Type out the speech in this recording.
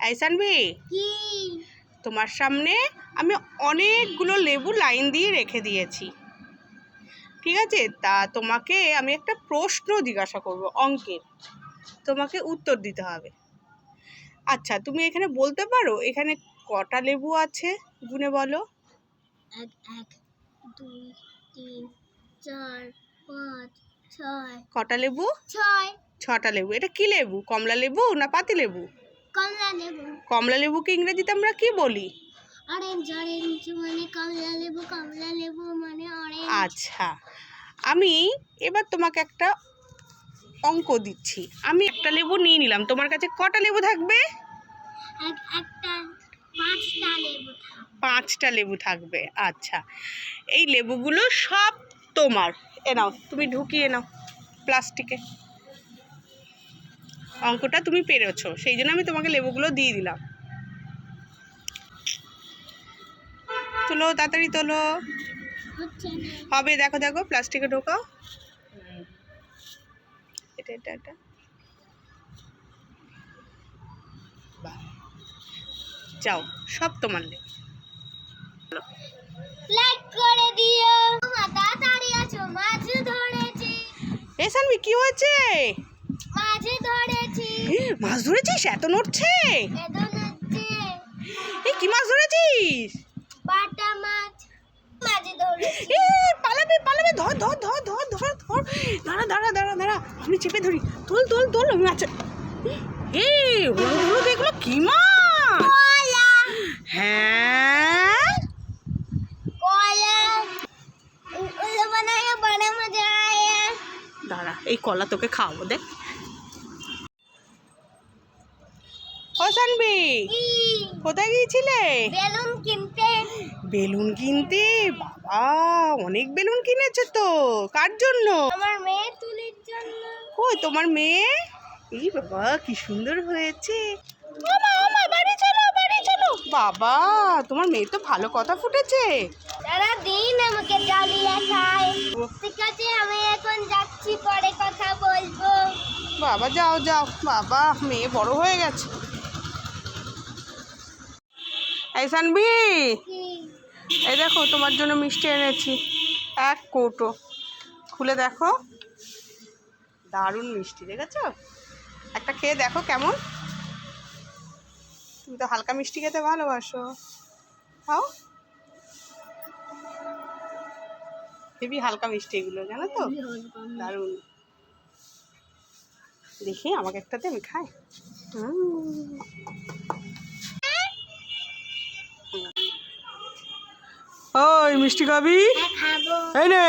এই সানভি কি? তোমার সামনে আমি অনেকগুলো লেবু লাইন দিয়ে রেখে দিয়েছি। ঠিক আছে? তা তোমাকে আমি একটা প্রশ্ন জিজ্ঞাসা করব অঙ্কের। তোমাকে উত্তর দিতে হবে। আচ্ছা তুমি এখানে বলতে পারো? এখানে কটা লেবু আছে? গুনে বলো। এক এক দুই তিন চার পাঁচ ছয়। কটা লেবু? ছয়। ছটা লেবু। এটা কি লেবু? কমলা লেবু না পাতি লেবু? কমলা লেবু। কমলা লেবুকে ইংরেজিতে আমরা কি বলি? অরেঞ্জ অরেঞ্জ মানে কমলা লেবু কমলা লেবু মানে অরেঞ্জ আচ্ছা আমি এবার তোমাকে একটা অঙ্ক দিচ্ছি। আমি একটা লেবু নিয়ে নিলাম। তোমার কাছে কটা লেবু থাকবে? একটা পাঁচটা লেবু পাঁচটা লেবু থাকবে। আচ্ছা এই লেবুগুলো সব তোমার। এ নাও তুমি ঢুকিয়ে নাও প্লাস্টিকে। অঙ্কটা তুমি পেরেছ সেই জন্য আমি তোমাকে লেবুগুলো দিয়ে দিলাম। তোলো তাড়াতাড়ি তোলো। হবে দেখো দেখো প্লাস্টিকে ঢোকাও। এটা এটা এটা। বাহ। যাও সব তোমার লাইক করে দিও। মা তাড়াতাড়ি আছো মাছ ধরেছি। এ কি হয়েছে? মাছ ধরেছিস? এত নড়ছে? এই কি মাছ ধরেছিস? পাটা মাছ পালাবে পালাবে। ধর ধর ধর ধর ধর ধর। দাঁড়া দাঁড়া দাঁড়া দাঁড়া। আমি চেপে ধরি। তোল তোল তোল। মাছ আচ্ছা। এ হলুদ এগুলো কি মাছ? হ্যাঁ? দাঁড়া এই কলা তোকে খাওয়াবো দেখ। ও কোথায় গিয়েছিলে? বেলুন কিনতে। বেলুন কিনতে? বাবা অনেক বেলুন কিনেছে তো কার জন্য? আমার মেয়ে তুলির জন্য। কই তোমার মেয়ে? এই বাবা কি সুন্দর হয়েছে। ওমা ওমা বাড়ি চলো বাড়ি চলো। বাবা তোমার মেয়ে তো ভালো কথা ফুটেছে। সারা দিন আমাকে জ্বালিয়ে খায়। ঠিক আছে আমি এখন যাচ্ছি পরে কথা বলব। বাবা যাও যাও। বাবা মেয়ে বড় হয়ে গেছে। এই সানবি এই দেখো তোমার জন্য মিষ্টি এনেছি। এক কৌটো। খুলে দেখো। দারুণ মিষ্টি দেখেছ? একটা খেয়ে দেখো কেমন। তুমি তো হালকা মিষ্টি খেতে ভালোবাসো। খাও। হেবি হালকা মিষ্টি এগুলো জানো তো? দারুণ। দেখি আমাকে একটাতে আমি খাই। হুম। মিষ্টি খাবি? হ্যাঁ, এই নে।